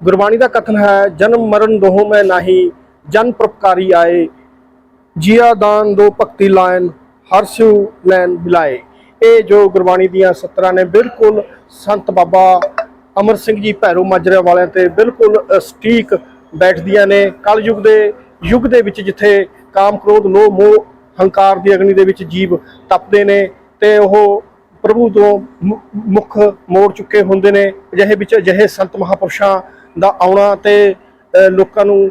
ਗੁਰਬਾਣੀ ਦਾ ਕਥਨ ਹੈ, ਜਨਮ ਮਰਨ ਦੋਹ ਮੈਂ ਨਹੀਂ, ਜਨ ਪ੍ਰਪਕਾਰੀ ਆਏ, ਜੀਆ ਦਾਨ ਦੋ ਭਗਤੀ ਲਾਇਨ, ਹਰ ਸਿਉ ਲੈਨ ਬਿਲਾਏ ਇਹ ਜੋ ਗੁਰਬਾਣੀ ਦੀਆਂ ਸਤਰਾਂ ਨੇ, ਬਿਲਕੁਲ ਸੰਤ ਬਾਬਾ ਅਮਰ ਸਿੰਘ ਜੀ ਭੈਰੋ ਮਾਜਰੇ ਵਾਲਿਆਂ ਤੇ ਬਿਲਕੁਲ ਸਟੀਕ ਬੈਠਦੀਆਂ ਨੇ। ਕਲ ਕਲਯੁਗ ਦੇ ਯੁੱਗ ਦੇ ਵਿੱਚ ਜਿੱਥੇ ਕਾਮ ਕ੍ਰੋਧ, ਲੋਭ, ਮੋਹ, ਹੰਕਾਰ ਦੀ ਅਗਨੀ ਦੇ ਵਿੱਚ ਜੀਵ ਤਪਦੇ ਨੇ ਤੇ ਉਹ ਪ੍ਰਭੂ ਤੋਂ ਮੁੱਖ ਮੋੜ ਚੁੱਕੇ ਹੁੰਦੇ ਨੇ। ਅਜਿਹੇ ਵਿੱਚ ਅਜਿਹੇ ਸੰਤ ਮਹਾਪੁਰਸ਼ਾਂ ਦਾ ਆਉਣਾ ਤੇ ਲੋਕਾਂ ਨੂੰ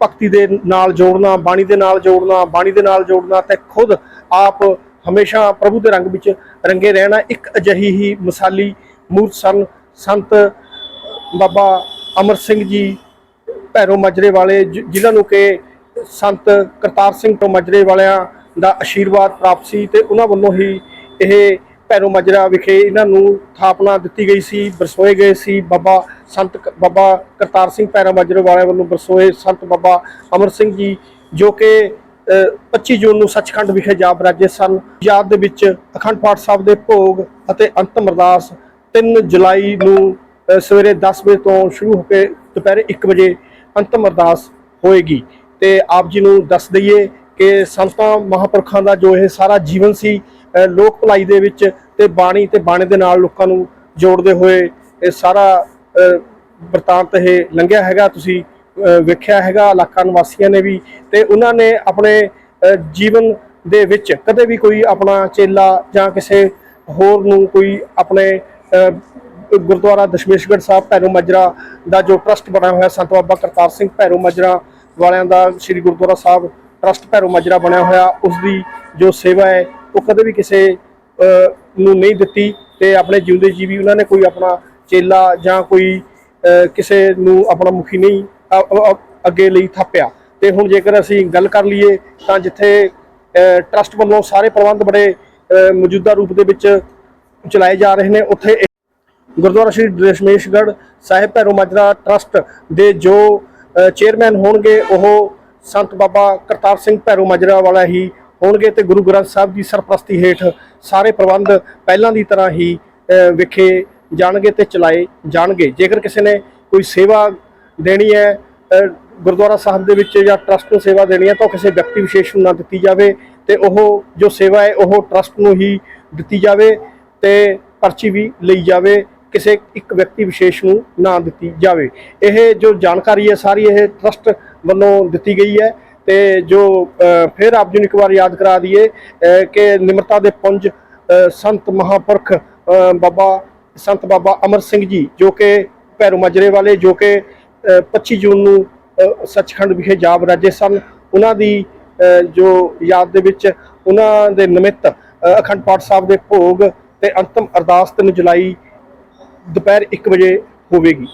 ਭਗਤੀ ਦੇ ਨਾਲ ਜੋੜਨਾ, ਬਾਣੀ ਦੇ ਨਾਲ ਜੋੜਨਾ, ਬਾਣੀ ਦੇ ਨਾਲ ਜੋੜਨਾ ਤੇ ਖੁਦ ਆਪ ਹਮੇਸ਼ਾ ਪ੍ਰਭੂ ਦੇ ਰੰਗ ਵਿੱਚ ਰੰਗੇ ਰਹਿਣਾ ਇੱਕ ਅਜਿਹੀ ਹੀ ਮਿਸਾਲੀ ਮੂਰਤ ਸਨ। ਸੰਤ ਬਾਬਾ ਅਮਰ ਸਿੰਘ ਜੀ ਭੈਰੋ ਮਜਰੇ ਵਾਲੇ, ਜਿ- ਜਿਨ੍ਹਾਂ ਨੂੰ ਕਿ ਸੰਤ ਕਰਤਾਰ ਸਿੰਘ ਤੋਂ ਮਜਰੇ ਵਾਲਿਆਂ ਦਾ ਆਸ਼ੀਰਵਾਦ ਪ੍ਰਾਪਤ ਸੀ ਤੇ ਉਹਨਾਂ ਵੱਲੋਂ ਹੀ ਇਹ ਭੈਰੋ ਮਜਰਾ ਵਿਖੇ ਇਹਨਾਂ ਨੂੰ ਥਾਪਨਾ ਦਿੱਤੀ ਗਈ ਸੀ ਬਰਸੋਏ ਗਏ ਸੀ ਬਾਬਾ ਸੰਤ ਬਾਬਾ ਕਰਤਾਰ ਸਿੰਘ ਭੈਰੋ ਮਜਰੇ ਵਾਲਿਆਂ ਵੱਲੋਂ ਬਰਸੋਏ ਸੰਤ ਬਾਬਾ ਅਮਰ ਸਿੰਘ ਜੀ ਜੋ ਕਿ ਅ, 25 ਜੂਨ ਨੂੰ ਸੱਚਖੰਡ ਵਿਖੇ ਜਾ ਬਰਾਜੇ ਸਨ। ਯਾਦ ਦੇ ਵਿੱਚ ਅਖੰਡ ਪਾਠ ਸਾਹਿਬ ਦੇ ਭੋਗ ਅਤੇ ਅੰਤਮ ਅਰਦਾਸ 3 ਜੁਲਾਈ ਨੂੰ ਸਵੇਰੇ 10 ਵਜੇ ਤੋਂ ਸ਼ੁਰੂ ਹੋ ਕੇ ਦੁਪਹਿਰੇ 1 ਵਜੇ ਅੰਤਮ ਅਰਦਾਸ ਹੋਏਗੀ। ਤੇ ਆਪ ਜੀ ਨੂੰ ਦੱਸ ਦਈਏ ਕਿ ਸੰਤਾਂ ਮਹਾਪੁਰਖਾਂ ਦਾ ਜੋ ਇਹ ਸਾਰਾ ਜੀਵਨ ਸੀ ਲੋਕ ਭਲਾਈ ਦੇ ਵਿੱਚ ਤੇ ਬਾਣੀ ਤੇ ਬਾਣੇ ਦੇ ਨਾਲ ਲੋਕਾਂ ਨੂੰ ਜੋੜਦੇ ਹੋਏ ਇਹ ਸਾਰਾ ਵਰਤਾਂਤ ਇਹ ਲੰਘਿਆ ਹੈਗਾ। ਤੁਸੀਂ ਵੇਖਿਆ ਹੈਗਾ, ਇਲਾਕਾ ਨਿਵਾਸੀਆਂ ਨੇ ਵੀ ਤੇ ਉਹਨਾਂ ਨੇ ਆਪਣੇ ਜੀਵਨ ਦੇ ਵਿੱਚ ਕਦੇ ਵੀ ਕੋਈ ਆਪਣਾ ਚੇਲਾ ਜਾਂ ਕਿਸੇ ਹੋਰ ਨੂੰ ਕੋਈ ਆਪਣੇ ਗੁਰਦੁਆਰਾ ਦਸ਼ਮੇਸ਼ਗੜ੍ਹ ਸਾਹਿਬ ਭੈਰੋ ਮਜਰਾ ਦਾ ਜੋ ਟਰਸਟ ਬਣਿਆ ਹੋਇਆ ਸੰਤ ਬਾਬਾ ਕਰਤਾਰ ਸਿੰਘ ਭੈਰੋ ਮਜਰਾ ਵਾਲਿਆਂ ਦਾ, ਸ੍ਰੀ ਗੁਰਦੁਆਰਾ ਸਾਹਿਬ ਟਰਸਟ ਭੈਰੋ ਮਜਰਾ ਬਣਿਆ ਹੋਇਆ ਉਸ ਦੀ ਜੋ ਸੇਵਾ ਹੈ ਉਹ ਕਦੇ ਵੀ ਕਿਸੇ ਨੂੰ ਨਹੀਂ ਦਿੱਤੀ ਤੇ ਆਪਣੇ ਜਿਉਂਦੇ ਜੀ ਵੀ ਉਹਨਾਂ ਨੇ ਕੋਈ ਆਪਣਾ ਚੇਲਾ ਜਾਂ ਕੋਈ ਕਿਸੇ ਨੂੰ ਆਪਣਾ ਮੁਖੀ ਨਹੀਂ ਅੱਗੇ ਲਈ ਥਾਪਿਆ। ਤੇ ਹੁਣ ਜੇਕਰ ਅਸੀਂ ਗੱਲ ਕਰ ਲਈਏ ਤਾਂ ਜਿੱਥੇ ਅ, ਟਰਸਟ ਵੱਲੋਂ ਸਾਰੇ ਪ੍ਰਬੰਧ ਬੜੇ ਮੌਜੂਦਾ ਰੂਪ ਦੇ ਵਿੱਚ ਚਲਾਏ ਜਾ ਰਹੇ ਨੇ ਉੱਥੇ ਗੁਰਦੁਆਰਾ ਸ਼੍ਰੀ ਦਸ਼ਮੇਸ਼ਗੜ੍ਹ ਸਾਹਿਬ ਭੈਰੋ ਮਾਜਰਾ ਟਰਸਟ ਦੇ ਜੋ ਚੇਅਰਮੈਨ ਹੋਣਗੇ ਉਹ ਸੰਤ ਬਾਬਾ ਕਰਤਾਰ ਸਿੰਘ ਭੈਰੋ ਮਾਜਰਾ ਵਾਲਾ ਹੀ ਹੋਣਗੇ ਤੇ ਗੁਰੂ ਗ੍ਰੰਥ ਸਾਹਿਬ ਦੀ ਸਰਪ੍ਰਸਤੀ ਹੇਠ ਸਾਰੇ ਪ੍ਰਬੰਧ ਪਹਿਲਾਂ ਦੀ ਤਰ੍ਹਾਂ ਹੀ ਅ, ਵਿਖੇ ਜਾਣਗੇ ਤੇ ਚਲਾਏ ਜਾਣਗੇ। ਜੇਕਰ ਕਿਸੇ ਨੇ ਕੋਈ ਸੇਵਾ ਦੇਣੀ ਹੈ ਗੁਰਦੁਆਰਾ ਸਾਹਿਬ ਦੇ ਵਿੱਚ ਜਾਂ ਟਰਸਟ ਨੂੰ ਸੇਵਾ ਦੇਣੀ ਹੈ ਤਾਂ ਉਹ ਕਿਸੇ ਵਿਅਕਤੀ ਵਿਸ਼ੇਸ਼ ਨੂੰ ਨਾ ਦਿੱਤੀ ਜਾਵੇ ਤੇ ਉਹ ਜੋ ਸੇਵਾ ਹੈ ਉਹ ਟਰਸਟ ਨੂੰ ਹੀ ਦਿੱਤੀ ਜਾਵੇ ਤੇ ਪਰਚੀ ਵੀ ਲਈ ਜਾਵੇ ਕਿਸੇ ਇੱਕ ਵਿਅਕਤੀ ਵਿਸ਼ੇਸ਼ ਨੂੰ ਨਾ ਦਿੱਤੀ ਜਾਵੇ। ਇਹ ਜੋ ਜਾਣਕਾਰੀ ਹੈ ਸਾਰੀ ਇਹ ਟਰਸਟ ਵੱਲੋਂ ਦਿੱਤੀ ਗਈ ਹੈ। ਤੇ ਜੋ ਫਿਰ ਆਪ ਜੀ ਨੂੰ ਇੱਕ ਵਾਰ ਯਾਦ ਕਰਾ ਦਈਏ ਕਿ ਨਿਮਰਤਾ ਦੇ ਪੁੰਜ ਸੰਤ ਮਹਾਪੁਰਖ ਬਾਬਾ ਸੰਤ ਬਾਬਾ ਅਮਰ ਸਿੰਘ ਜੀ ਜੋ ਕਿ ਭੈਰੋ ਮਜਰੇ ਵਾਲੇ ਜੋ ਕਿ ਅ, 25 ਜੂਨ ਨੂੰ ਸੱਚਖੰਡ ਵਿਖੇ ਜਾ ਰਾਜੇ ਸਨ ਉਹਨਾਂ ਦੀ ਜੋ ਯਾਦ ਦੇ ਵਿੱਚ ਉਹਨਾਂ ਦੇ ਨਿਮਿਤ ਅਖੰਡ ਪਾਠ ਸਾਹਿਬ ਦੇ ਭੋਗ ਤੇ ਅੰਤਮ ਅਰਦਾਸ 3 ਜੁਲਾਈ ਦੁਪਹਿਰ 1 ਵਜੇ ਹੋਵੇਗੀ।